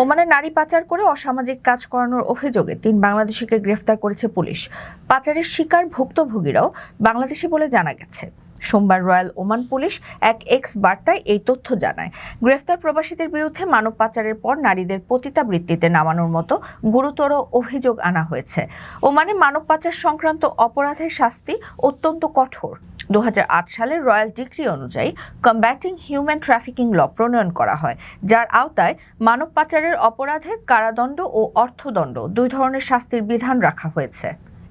ওমানে নারী পাচার করে অসামাজিক কাজ করানোর অভিযোগে তিন বাংলাদেশিকে গ্রেফতার করেছে পুলিশ। পাচারের শিকার ভুক্তভোগীরাও বাংলাদেশি বলে জানা গেছে। সোমবার রয়্যাল ওমান পুলিশ এক এক্স বার্তায় এই তথ্য জানায়। গ্রেফতার প্রবাসীদের বিরুদ্ধে মানব পাচারের পর নারীদের পতিতাবৃত্তিতে নামানোর মতো গুরুতর অভিযোগ আনা হয়েছে। ওমানে মানব পাচার সংক্রান্ত অপরাধের শাস্তি অত্যন্ত কঠোর। দু হাজার আট সালের রয়্যাল ডিগ্রি অনুযায়ী কম্ব্যাটিং হিউম্যান ট্রাফিকিং ল প্রণয়ন করা হয়, যার আওতায় মানব পাচারের অপরাধে কারাদণ্ড ও অর্থদণ্ড দুই ধরনের শাস্তির বিধান রাখা হয়েছে।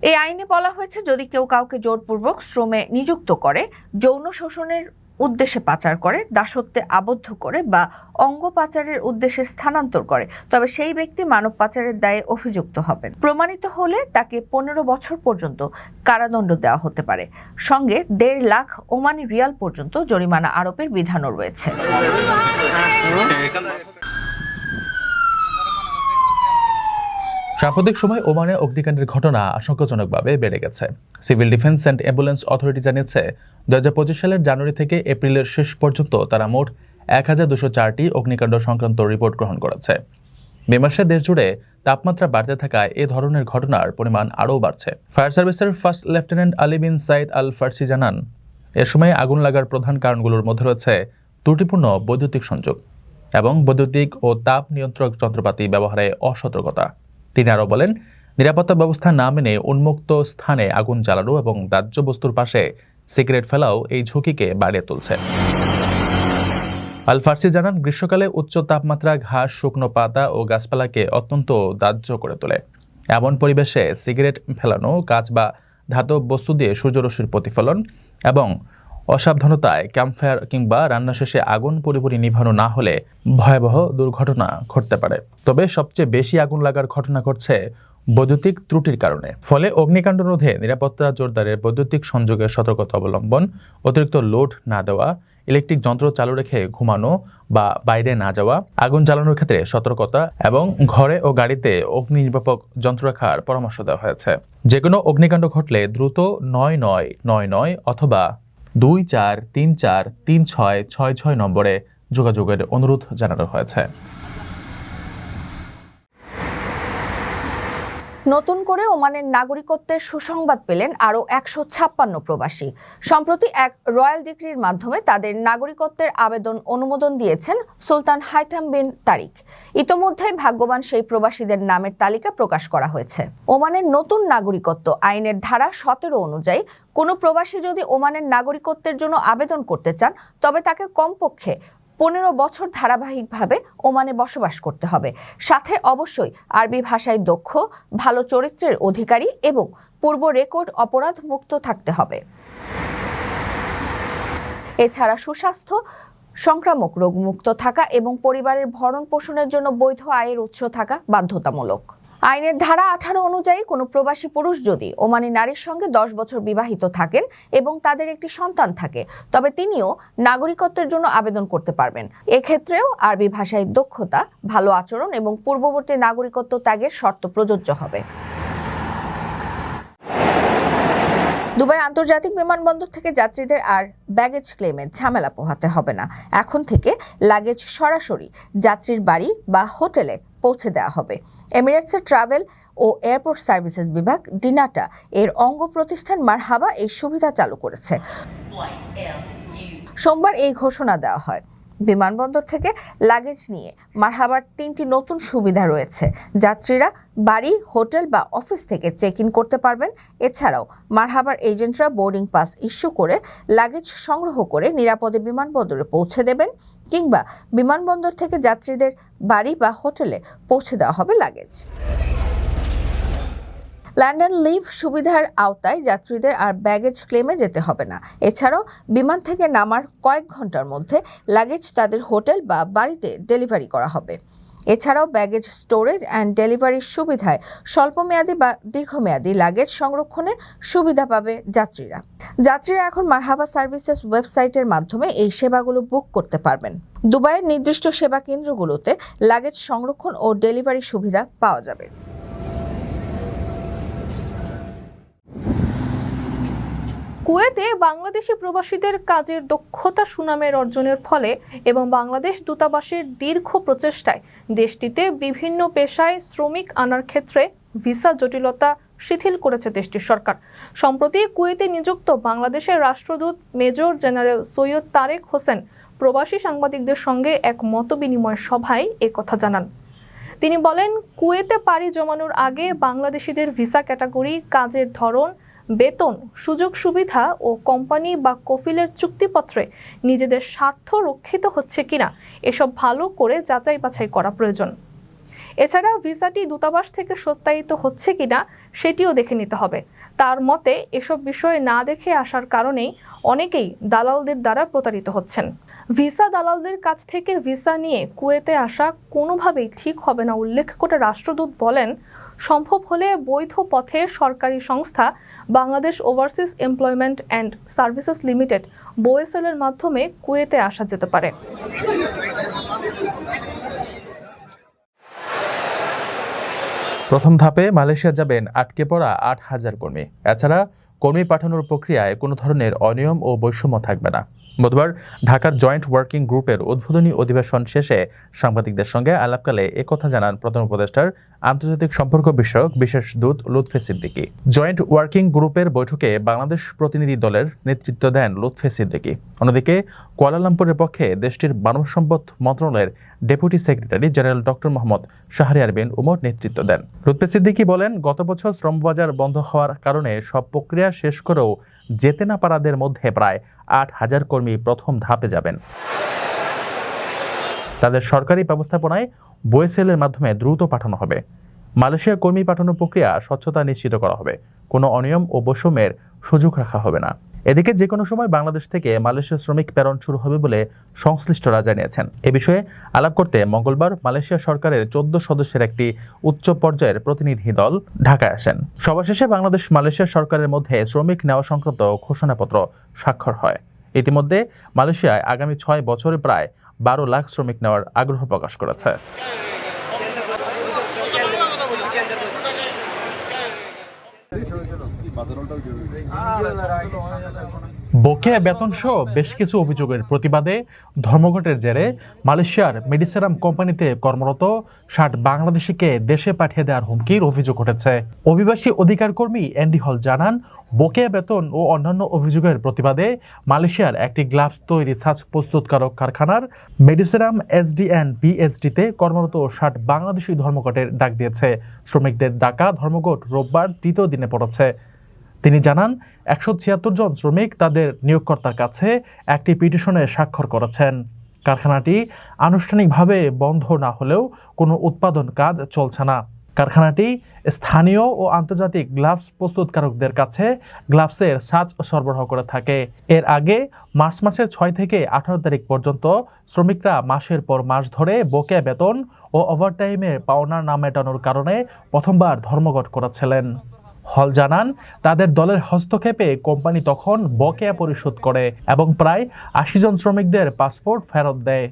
এই আইনে বলা হয়েছে, যদি কেউ কাউকে জোরপূর্বক শ্রমে নিযুক্ত করে, যৌন শোষণের উদ্দেশ্যে পাচার করে, দাসত্বে আবদ্ধ করে বা অঙ্গ পাচারের উদ্দেশ্যে স্থানান্তর করে। তবে সেই ব্যক্তি মানব পাচারের দায়ে অভিযুক্ত হবেন। প্রমাণিত হলে তাকে পনেরো বছর পর্যন্ত কারাদণ্ড দেওয়া হতে পারে। সঙ্গে দেড় লাখ ওমানি রিয়াল পর্যন্ত জরিমানা আরোপের বিধানও রয়েছে। সাম্প্রতিক সময় ওমানে অগ্নিকাণ্ডের ঘটনা আশঙ্কাজনকভাবে বেড়ে গেছে। Civil defence and ambulance authority জানিয়েছে দু হাজার পঁচিশ সালের জানুয়ারি থেকে এপ্রিলের শেষ পর্যন্ত তারা মোট এক হাজার দুশো চারটি অগ্নিকাণ্ড সংক্রান্ত রিপোর্ট গ্রহণ করেছে। মে মাসে দেশজুড়ে তাপমাত্রা বাড়তে থাকায় এ ধরনের ঘটনার পরিমাণ আরও বাড়ছে। ফায়ার সার্ভিসের first lieutenant Ali bin Said Al Farsi জানান, এ সময় আগুন লাগার প্রধান কারণগুলোর মধ্যে রয়েছে ত্রুটিপূর্ণ বৈদ্যুতিক সংযোগ এবং বৈদ্যুতিক ও তাপ নিয়ন্ত্রক যন্ত্রপাতি ব্যবহারে অসতর্কতা। তিনি আরও বলেন, নিরাপত্তা ব্যবস্থা না মেনে উন্মুক্ত স্থানে আগুন জ্বালানো এবং দাহ্য বস্তুর পাশে সিগারেট ফেলাও এই ঝুঁকিকে বাড়িয়ে তুলছে। আল ফার্সি জানান, গ্রীষ্মকালে উচ্চ তাপমাত্রা, ঘাস, শুকনো পাতা ও গাছপালাকে অত্যন্ত দাহ্য করে তোলে। এমন পরিবেশে সিগারেট ফেলানো, কাঁচ বা ধাতব বস্তু দিয়ে সূর্যরশ্মির প্রতিফলন এবং অসাবধানতায় ক্যাম্পফায়ার কিংবা রান্না শেষে আগুন পুরোপুরি নিভানো না হলে ভয়াবহ দুর্ঘটনা ঘটতে পারে। তবে সবচেয়ে বেশি আগুন লাগার ঘটনা ঘটছে বৈদ্যুতিক ত্রুটির কারণে। ফলে অগ্নিকাণ্ড রোধে নিরাপত্তা জোরদারের বৈদ্যুতিক সংযোগের সতর্কতা অবলম্বন, অতিরিক্ত লোড না দেওয়া, ইলেকট্রিক যন্ত্র চালু রেখে ঘুমানো বা বাইরে না যাওয়া, আগুন জ্বালানোর ক্ষেত্রে সতর্কতা এবং ঘরে ও গাড়িতে অগ্নি নির্বাপক যন্ত্র রাখার পরামর্শ দেওয়া হয়েছে। যে কোনো অগ্নিকাণ্ড ঘটলে দ্রুত নয় নয় নয় নয় অথবা দুই চার তিন চার তিন ছয় ছয় ছয় নম্বরে যোগাযোগের অনুরোধ জানানো হয়েছে। নতুন করে ওমানের নাগরিকত্বের সুসংবাদ পেলেন আরও একশো ছাপ্পান্ন প্রবাসী। সম্প্রতি এক রয়্যাল ডিগ্রির মাধ্যমে তাদের নাগরিকত্বের আবেদন অনুমোদন দিয়েছেন সুলতান হাইথাম বিন তারিক। ইতোমধ্যে ভাগ্যবান সেই প্রবাসীদের নামের তালিকা প্রকাশ করা হয়েছে। ওমানের নতুন নাগরিকত্ব আইনের ধারা সতেরো অনুযায়ী কোনো প্রবাসী যদি ওমানের নাগরিকত্বের জন্য আবেদন করতে চান, তবে তাকে কমপক্ষে পনেরো বছর ধারাবাহিকভাবে ওমানে বসবাস করতে হবে। সাথে অবশ্যই আরবি ভাষায় দক্ষ, ভালো চরিত্রের অধিকারী এবং পূর্ব রেকর্ড অপরাধ মুক্ত থাকতে হবে। এছাড়া সুস্বাস্থ্য, সংক্রামক রোগমুক্ত থাকা এবং পরিবারের ভরণ পোষণের জন্য বৈধ আয়ের উৎস থাকা বাধ্যতামূলক। আইনের ধারা আঠারো অনুযায়ী কোনো প্রবাসী পুরুষ যদি ওমানি নারীর সঙ্গে দশ বছর বিবাহিত থাকেন এবং তাদের একটি সন্তান থাকে, তবে তিনিও নাগরিকত্বের জন্য আবেদন করতে পারবেন। এক্ষেত্রেও আরবি ভাষায় দক্ষতা, ভালো আচরণ এবং পূর্ববর্তী নাগরিকত্ব ত্যাগের শর্ত প্রযোজ্য হবে। দুবাই আন্তর্জাতিক বিমানবন্দর থেকে যাত্রীদের আর ব্যাগেজ ক্লেমের ঝামেলা পোহাতে হবে না। এখন থেকে লাগেজ সরাসরি যাত্রীর বাড়ি বা হোটেলে পৌঁছে দেওয়া হবে। এমিরেটসের ট্রাভেল ও এয়ারপোর্ট সার্ভিসেস বিভাগ, ডিনাটা এর অঙ্গ প্রতিষ্ঠান মারহাবা এই সুবিধা চালু করেছে। সোমবার এই ঘোষণা দেওয়া হয়। বিমানবন্দর থেকে লাগেজ নিয়ে মারহাবার তিনটি নতুন সুবিধা রয়েছে। যাত্রীরা বাড়ি, হোটেল বা অফিস থেকে চেক ইন করতে পারবেন। এছাড়াও মারহাবার এজেন্টরা বোর্ডিং পাস ইস্যু করে লাগেজ সংগ্রহ করে নিরাপদে বিমানবন্দরে পৌঁছে দেবেন কিংবা বিমানবন্দর থেকে যাত্রীদের বাড়ি বা হোটেলে পৌঁছে দেওয়া হবে লাগেজ ল্যান্ডন লিভ সুবিধার আওতায় যাত্রীদের আর ব্যাগেজ ক্লেমে যেতে হবে না। এছাড়াও বিমান থেকে নামার কয়েক ঘণ্টার মধ্যে লাগেজ তাদের হোটেল বা বাড়িতে ডেলিভারি করা হবে। এছাড়াও ব্যাগেজ স্টোরেজ অ্যান্ড ডেলিভারির সুবিধায় স্বল্পমেয়াদী বা দীর্ঘমেয়াদী লাগেজ সংরক্ষণের সুবিধা পাবে যাত্রীরা। যাত্রীরা এখন মারহাবা সার্ভিসেস ওয়েবসাইটের মাধ্যমে এই সেবাগুলো বুক করতে পারবেন। দুবাইয়ের নির্দিষ্ট সেবা কেন্দ্রগুলোতে লাগেজ সংরক্ষণ ও ডেলিভারি সুবিধা পাওয়া যাবে। কুয়েতে বাংলাদেশি প্রবাসীদের কাজের দক্ষতা সুনামের অর্জনের ফলে এবং বাংলাদেশ দূতাবাসের দীর্ঘ প্রচেষ্টায় দেশটিতে বিভিন্ন পেশায় শ্রমিক আনার ক্ষেত্রে ভিসা জটিলতা শিথিল করেছে দেশটির সরকার। সম্প্রতি কুয়েতে নিযুক্ত বাংলাদেশের রাষ্ট্রদূত মেজর জেনারেল সৈয়দ তারেক হোসেন প্রবাসী সাংবাদিকদের সঙ্গে এক মতবিনিময় সভায় কথা জানান। তিনি বলেন, কুয়েতে পাড়ি জমানোর আগে বাংলাদেশিদের ভিসা ক্যাটাগরি, কাজের ধরন বেতন, সুযোগ সুবিধা ও কোম্পানি বা কফিলের চুক্তিপত্রে নিজেদের স্বার্থ রক্ষিত হচ্ছে কিনা, এসব ভালো করে যাচাই বাছাই করা প্রয়োজন। এছাড়া ভিসাটি দূতাবাস থেকে সত্যায়িত হচ্ছে কিনা, সেটিও দেখে নিতে হবে। তার মতে, এসব বিষয়ে না দেখে আসার কারণেই অনেকেই দালালদের দ্বারা প্রতারিত হচ্ছেন। ভিসা দালালদের কাছ থেকে ভিসা নিয়ে কুয়েতে আসা কোনোভাবেই ঠিক হবে না উল্লেখ করে রাষ্ট্রদূত বলেন, সম্ভব হলে বৈধ পথে সরকারি সংস্থা Bangladesh Overseas Employment and Services Limited বোয়েসেলের মাধ্যমে কুয়েতে আসা যেতে পারে। প্রথম ধাপে মালয়েশিয়া যাবেন আটকে পড়া আট হাজার কর্মী। এছাড়া কর্মী পাঠানোর প্রক্রিয়ায় কোনো ধরনের অনিয়ম ও বৈষম্য থাকবে না। বুধবার ঢাকার জয়েন্ট ওয়ার্কিং গ্রুপের উদ্বোধনী অধিবেশন শেষে সাংবাদিকদের সঙ্গে আলাপকালে একথা জানান প্রধান উপদেষ্টার আন্তর্জাতিক সম্পর্ক বিষয়ক বিশেষ দূত লুৎফে সিদ্দিকি। জয়েন্ট ওয়ার্কিং গ্রুপের বৈঠকে বাংলাদেশ প্রতিনিধি দলের নেতৃত্ব দেন লুৎফে সিদ্দিকি। অন্যদিকে, কুয়ালালামপুরের পক্ষে দেশটির মানব সম্পদ মন্ত্রণালয়ের deputy secretary general doctor Mohammad Shahriar bin Umar নেতৃত্ব দেন। লুৎফে সিদ্দিকি বলেন, গত বছর শ্রমবাজার বন্ধ হওয়ার কারণে সব প্রক্রিয়া শেষ করেও যেতে না পারাদের মধ্যে প্রায় আট হাজার কর্মী প্রথম ধাপে যাবেন। তাদের সরকারি ব্যবস্থাপনায় বয়েসেলের মাধ্যমে দ্রুত পাঠানো হবে। মালয়েশিয়া কর্মী পাঠানোর প্রক্রিয়া স্বচ্ছতা নিশ্চিত করা হবে। কোনো অনিয়ম ও বৈষম্যের সুযোগ রাখা হবে না। এদিকে যে কোনো সময় বাংলাদেশ থেকে মালয়েশিয়া শ্রমিক প্রেরণ শুরু হবে বলে সংশ্লিষ্টরা জানিয়েছেন। এ বিষয়ে আলাপ করতে মঙ্গলবার মালয়েশিয়া সরকারের চোদ্দ সদস্যের একটি উচ্চ পর্যায়ের প্রতিনিধি দল ঢাকায় আসেন। সভা শেষে বাংলাদেশ মালয়েশিয়া সরকারের মধ্যে শ্রমিক নেওয়া সংক্রান্ত ঘোষণাপত্র স্বাক্ষর হয়। ইতিমধ্যে মালয়েশিয়ায় আগামী ছয় বছরে প্রায় বারো লাখ শ্রমিক নেওয়ার আগ্রহ প্রকাশ করেছে। বকেয়া বেতন সহ বেশ কিছু অভিযোগের প্রতিবাদে ধর্মঘটের জেরে মালয়েশিয়ার মেডিসেরাম কোম্পানিতে কর্মরত ষাট বাংলাদেশিকে দেশে পাঠিয়ে দেওয়ার হুমকির অভিযোগ উঠেছে। অভিবাসী অধিকার কর্মী অ্যান্ডি হল জানান, বকেয়া বেতন ও অন্যান্য অভিযোগের প্রতিবাদে মালয়েশিয়ার একটি গ্লাভস তৈরি ছাঁচ প্রস্তুতকারক কারখানার মেডিসেরাম এসডিএন বিএসডিতে কর্মরত ষাট বাংলাদেশি ধর্মঘটের ডাক দিয়েছে। শ্রমিকদের ডাকা ধর্মঘট রোববার তৃতীয় দিনে পড়েছে। তিনি জানান, একশো ছিয়াত্তর জন শ্রমিক তাদের নিয়োগকর্তার কাছে একটি পিটিশনে স্বাক্ষর করেছেন। কারখানাটি আনুষ্ঠানিকভাবে বন্ধ না হলেও কোনো উৎপাদন কাজ চলছে না। কারখানাটি স্থানীয় ও আন্তর্জাতিক গ্লাভস প্রস্তুতকারকদের কাছে গ্লাভসের সাজ সরবরাহ করে থাকে। এর আগে মার্চ মাসের ছয় থেকে আঠারো তারিখ পর্যন্ত শ্রমিকরা মাসের পর মাস ধরে বকেয়া বেতন ও ওভারটাইমে পাওনার না মেটানোর কারণে প্রথমবার ধর্মঘট করেছিলেন। হল জানান, তাদের দলের হস্তক্ষেপে কোম্পানি তখন বকেয়া পরিশোধ করে এবং প্রায় আশি জন শ্রমিকদের পাসপোর্ট ফেরত দেয়।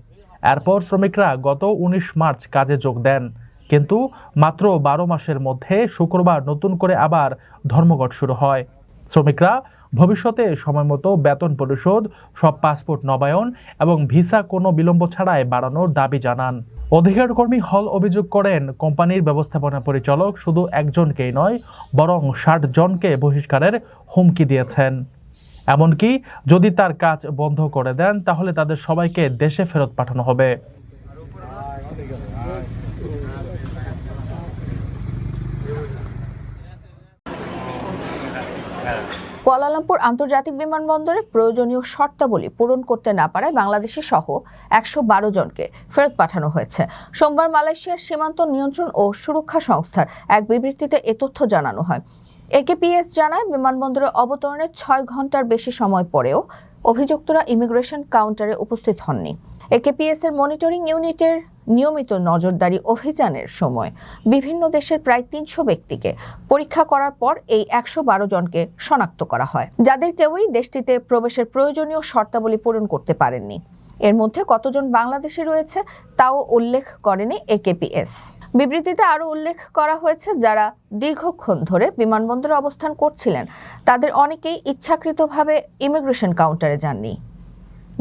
এরপর শ্রমিকরা গত উনিশ মার্চ কাজে যোগ দেন। কিন্তু মাত্র বারো মাসের মধ্যে শুক্রবার নতুন করে আবার ধর্মঘট শুরু হয়। শ্রমিকরা ভবিষ্যতে সময়মতো বেতন পরিশোধ, সব পাসপোর্ট নবায়ন এবং ভিসা কোনো বিলম্ব ছাড়াই বাড়ানোর দাবি জানান। অধিকার কর্মী হল অভিযোগ করেন, কোম্পানির ব্যবস্থাপনা পরিচালক শুধু একজনকেই নয়, বরং ষাট জনকে বহিষ্কারের হুমকি দিয়েছেন। এমনকি যদি তার কাজ বন্ধ করে দেন, তাহলে তাদের সবাইকে দেশে ফেরত পাঠানো হবে। কুয়ালালামপুর আন্তর্জাতিক বিমানবন্দরে প্রয়োজনীয় শর্তাবলী পূরণ করতে না পারায় বাংলাদেশি সহ একশো বারো জনকে ফেরত পাঠানো হয়েছে। সোমবার মালয়েশিয়ার সীমান্ত নিয়ন্ত্রণ ও সুরক্ষা সংস্থার এক বিবৃতিতে এ তথ্য জানানো হয়। একেপিএস জানায়, বিমানবন্দরে অবতরণের ছয় ঘণ্টার বেশি সময় পরেও অভিযুক্তরা ইমিগ্রেশন কাউন্টারে উপস্থিত হননি। একেপিএস এর মনিটরিং ইউনিটের নিয়মিত নজরদারি অভিযানের সময় বিভিন্ন দেশের প্রায় তিনশো ব্যক্তিকে পরীক্ষা করার পর এই একশো বারো জনকে শনাক্ত করা হয়। যাদের কেউই দেশটিতে প্রবেশের প্রয়োজনীয় শর্তাবলী পূরণ করতে পারেননি। এর মধ্যে কতজন বাংলাদেশে রয়েছে তাও উল্লেখ করেনি একেপিএস বিবৃতিতে আরও উল্লেখ করা হয়েছে, যারা দীর্ঘক্ষণ ধরে বিমানবন্দরে অবস্থান করছিলেন, তাদের অনেকেই ইচ্ছাকৃতভাবে ইমিগ্রেশন কাউন্টারে যাননি।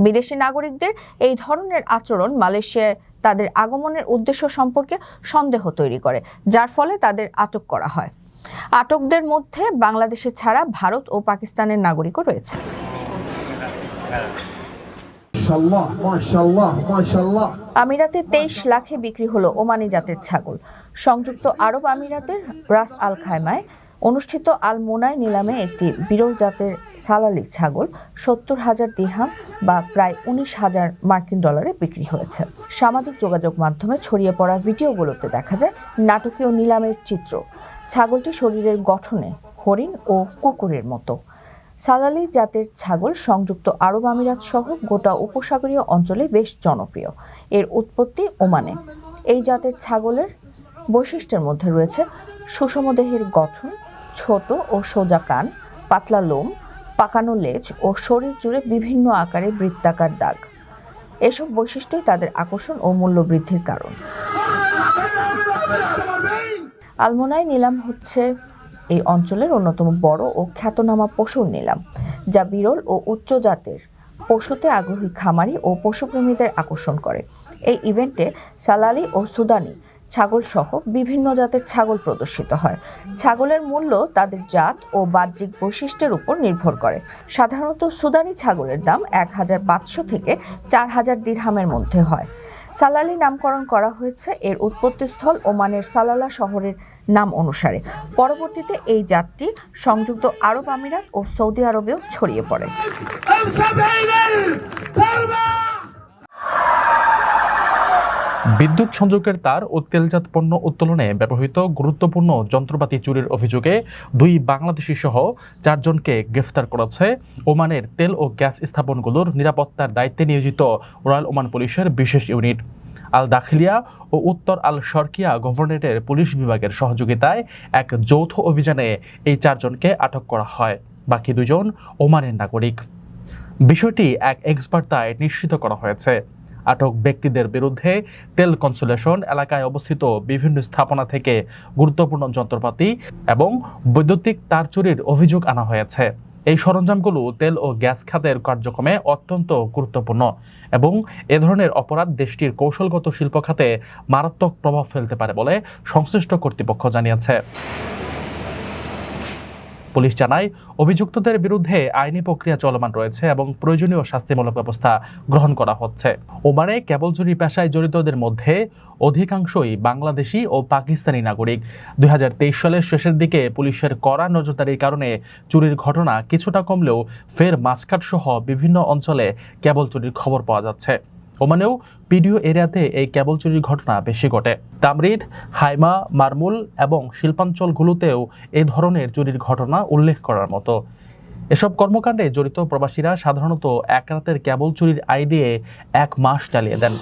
বিদেশি নাগরিকদের এই ধরনের আচরণ মালয়েশিয়ায় তাদের আগমনের উদ্দেশ্য সম্পর্কে সন্দেহ তৈরি করে যার ফলে তাদের আটক করা হয়। আটকদের মধ্যে বাংলাদেশে ছাড়া ভারত ও পাকিস্তানের নাগরিকও রয়েছে। আমিরাতে তেইশ লাখে বিক্রি হলো ওমানি জাতের ছাগল। সংযুক্ত আরব আমিরাতের রাস আল খাইমায় অনুষ্ঠিত আল মোনায় নিলামে একটি বিরল জাতের সালালি ছাগল সত্তর হাজার দিরহাম বা প্রায় উনিশ হাজার মার্কিন ডলারে বিক্রি হয়েছে। সামাজিক যোগাযোগ মাধ্যমে ছড়িয়ে পড়া ভিডিওগুলোতে দেখা যায় নাটকীয় নিলামের চিত্র। ছাগলটি শরীরের গঠনে হরিণ ও কুকুরের মতো। সালালি জাতের ছাগল সংযুক্ত আরব আমিরাত সহ গোটা উপসাগরীয় অঞ্চলে বেশ জনপ্রিয়। এর উৎপত্তি ওমানে। এই জাতের ছাগলের বৈশিষ্ট্যের মধ্যে রয়েছে সুষম দেহের গঠন ছোট ও সোজা কান, পাতলা লোম, পাকানো লেজ ও শরীর জুড়ে বিভিন্ন আকারে বৃত্তাকার দাগ। এসব বৈশিষ্ট্যই তাদের আকর্ষণ ও মূল্য বৃদ্ধির কারণ। আলমোনায় নিলাম হচ্ছে এই অঞ্চলের অন্যতম বড় ও খ্যাতনামা পশুর নিলাম, যা বিরল ও উচ্চ জাতের, পশুতে আগ্রহী খামারি ও পশুপ্রেমীদের আকর্ষণ করে। এই ইভেন্টে সালালি ও সুদানি ছাগল সহ বিভিন্ন জাতের ছাগল প্রদর্শিত হয়। ছাগলের মূল্য তাদের জাত ও বাহ্যিক বৈশিষ্ট্যের উপর নির্ভর করে। সাধারণত সুদানি ছাগলের দাম এক হাজার পাঁচশো থেকে চার হাজার দিরহামের মধ্যে হয়। সালালি নামকরণ করা হয়েছে এর উৎপত্তিস্থল ওমানের সালালা শহরের নাম অনুসারে। পরবর্তীতে এই জাতটি সংযুক্ত আরব আমিরাত ও সৌদি আরবেও ছড়িয়ে পড়ে। বিদ্যুৎ সংযোগের তার ও তেলজাত পণ্য উত্তোলনে ব্যবহৃত গুরুত্বপূর্ণ যন্ত্রপাতি চুরির অভিযোগে দুই বাংলাদেশি সহ চারজনকে গ্রেফতার করেছে। ওমানের তেল ও গ্যাস স্থাপনগুলোর নিরাপত্তার দায়িত্বে নিয়োজিত রয়্যাল ওমান পুলিশের বিশেষ ইউনিট। আল দাখিলিয়া ও উত্তর আল শর্কিয়া গভর্নরেটের পুলিশ বিভাগের সহযোগিতায় এক যৌথ অভিযানে এই চারজনকে আটক করা হয়। বাকি দুজন ওমানের নাগরিক। বিষয়টি এক এক্সপার্তায় নিশ্চিত করা হয়েছে। আটক ব্যক্তিদের বিরুদ্ধে তেল কনসুলেশন এলাকায় অবস্থিত বিভিন্ন স্থাপনা থেকে গুরুত্বপূর্ণ যন্ত্রপাতি এবং বৈদ্যুতিক তার চুরির অভিযোগ আনা হয়েছে। এই সরঞ্জামগুলো তেল ও গ্যাস খাতের কার্যক্রমে অত্যন্ত গুরুত্বপূর্ণ এবং এ ধরনের অপরাধ দেশটির কৌশলগত শিল্প খাতে মারাত্মক প্রভাব ফেলতে পারে বলে সংশ্লিষ্ট কর্তৃপক্ষ জানিয়েছে। পুলিশ জানায়, অভিযুক্তদের বিরুদ্ধে আইনি প্রক্রিয়া চলমান রয়েছে এবং প্রয়োজনীয় শাস্তিমূলক ব্যবস্থা গ্রহণ করা হচ্ছে। ওমানে কেবল চুরি পেশায় জড়িতদের মধ্যে অধিকাংশই বাংলাদেশি ও পাকিস্তানি নাগরিক। দুই হাজার তেইশ সালের শেষের দিকে পুলিশের কড়া নজরদারির কারণে চুরির ঘটনা কিছুটা কমলেও ফের মাসকাট সহ বিভিন্ন অঞ্চলে কেবল চুরির খবর পাওয়া যাচ্ছে। ওমানেও পিডিও এরিয়াতে এই কেবল চুরির ঘটনা বেশি ঘটে। তামরিদ, হাইমা, মারমুল এবং শিল্পাঞ্চলগুলোতেও এ ধরনের চুরির ঘটনা উল্লেখ করার মতো। এসব কর্মকাণ্ডে জড়িত প্রবাসীরা সাধারণত এক রাতের কেবল চুরির আয় দিয়ে এক মাস চালিয়ে দেন।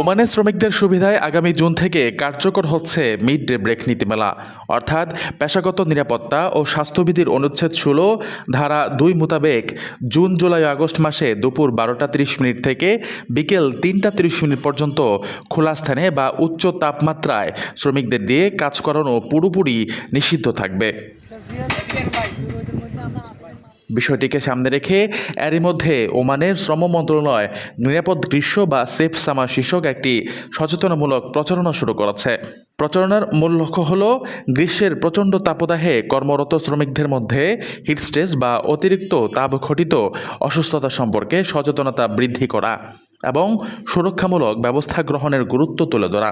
ওমানে শ্রমিকদের সুবিধায় আগামী জুন থেকে কার্যকর হচ্ছে মিড ডে ব্রেক নীতিমেলা। অর্থাৎ পেশাগত নিরাপত্তা ও স্বাস্থ্যবিধির অনুচ্ছেদ ষোলো, ধারা দুই মোতাবেক জুন, জুলাই, আগস্ট মাসে দুপুর বারোটা তিরিশ মিনিট থেকে বিকেল তিনটা তিরিশ মিনিট পর্যন্ত খোলা স্থানে বা উচ্চ তাপমাত্রায় শ্রমিকদের দিয়ে কাজ করানো পুরোপুরি নিষিদ্ধ থাকবে। বিষয়টিকে সামনে রেখে এরই মধ্যে ওমানের শ্রম মন্ত্রণালয় নিরাপদ গ্রীষ্ম বা সেফ সামার শীর্ষক একটি সচেতনামূলক প্রচারণা শুরু করেছে। প্রচারণার মূল লক্ষ্য হল গ্রীষ্মের প্রচণ্ড তাপদাহে কর্মরত শ্রমিকদের মধ্যে হিটস্ট্রেস বা অতিরিক্ত তাপ ঘটিত অসুস্থতা সম্পর্কে সচেতনতা বৃদ্ধি করা এবং সুরক্ষামূলক ব্যবস্থা গ্রহণের গুরুত্ব তুলে ধরা।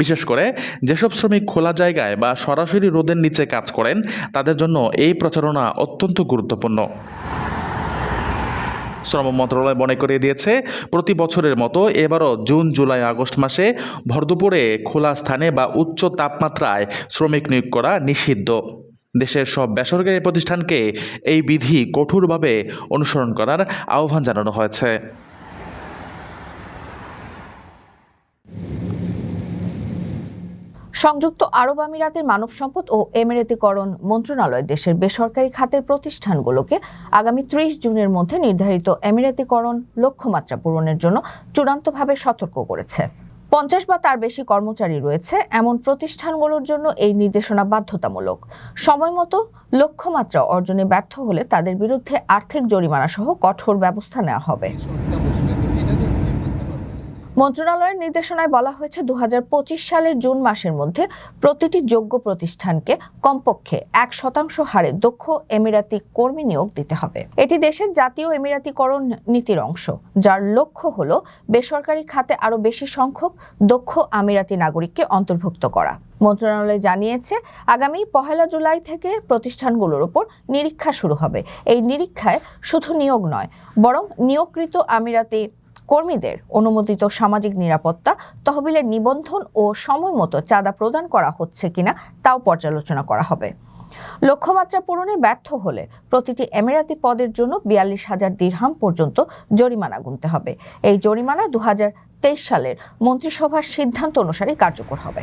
বিশেষ করে যেসব শ্রমিক খোলা জায়গায় বা সরাসরি রোদের নিচে কাজ করেন, তাদের জন্য এই প্রচারণা অত্যন্ত গুরুত্বপূর্ণ। শ্রম মন্ত্রণালয় মনে করিয়ে দিয়েছে, প্রতি বছরের মতো এবারও জুন, জুলাই, আগস্ট মাসে ভরদুপুরে খোলা স্থানে বা উচ্চ তাপমাত্রায় শ্রমিক নিয়োগ করা নিষিদ্ধ। দেশের সব বেসরকারি প্রতিষ্ঠানকে এই বিধি কঠোরভাবে অনুসরণ করার আহ্বান জানানো হয়েছে। সংযুক্ত আরব আমিরাতের মানব সম্পদ ও এমিরেতিকরণ মন্ত্রণালয় দেশের বেসরকারি খাতের প্রতিষ্ঠানগুলোকে আগামী ত্রিশ জুনের মধ্যে নির্ধারিত এমিরেতিকরণ লক্ষ্যমাত্রা পূরণের জন্য চূড়ান্তভাবে সতর্ক করেছে। পঞ্চাশ বা তার বেশি কর্মচারী রয়েছে এমন প্রতিষ্ঠানগুলোর জন্য এই নির্দেশনা বাধ্যতামূলক। সময়মতো লক্ষ্যমাত্রা অর্জনে ব্যর্থ হলে তাদের বিরুদ্ধে আর্থিক জরিমানা সহ কঠোর ব্যবস্থা নেওয়া হবে। মন্ত্রণালয়ের নির্দেশনায় বলা হয়েছে দু হাজার পঁচিশ সালের জুন মাসের মধ্যে প্রতিটি যোগ্য প্রতিষ্ঠানকে কমপক্ষে এক শতাংশ হারে দক্ষ এমিরাতি কর্মী নিয়োগ দিতে হবে। এটি দেশের জাতীয় এমিরাতিকরণ নীতির অংশ, যার লক্ষ্য হল বেসরকারি খাতে আরও বেশি সংখ্যক দক্ষ আমিরাতি নাগরিককে অন্তর্ভুক্ত করা। মন্ত্রণালয় জানিয়েছে, আগামী পহেলা জুলাই থেকে প্রতিষ্ঠানগুলোর উপর নিরীক্ষা শুরু হবে। এই নিরীক্ষায় শুধু নিয়োগ নয়, বরং নিয়োগকৃত আমিরাতি কর্মীদের অনুমোদিত সামাজিক নিরাপত্তা, তহবিলের নিবন্ধন ও সময় মতো চাঁদা প্রদান করা হচ্ছে কিনা তাও পর্যালোচনা করা হবে। লক্ষ্যমাত্রা পূরণে ব্যর্থ হলে প্রতিটি এমিরাতি পদের জন্য বিয়াল্লিশ হাজার দিরহাম পর্যন্ত জরিমানা গুনতে হবে। এই জরিমানা দু হাজার তেইশ সালের মন্ত্রিসভার সিদ্ধান্ত অনুসারে কার্যকর হবে।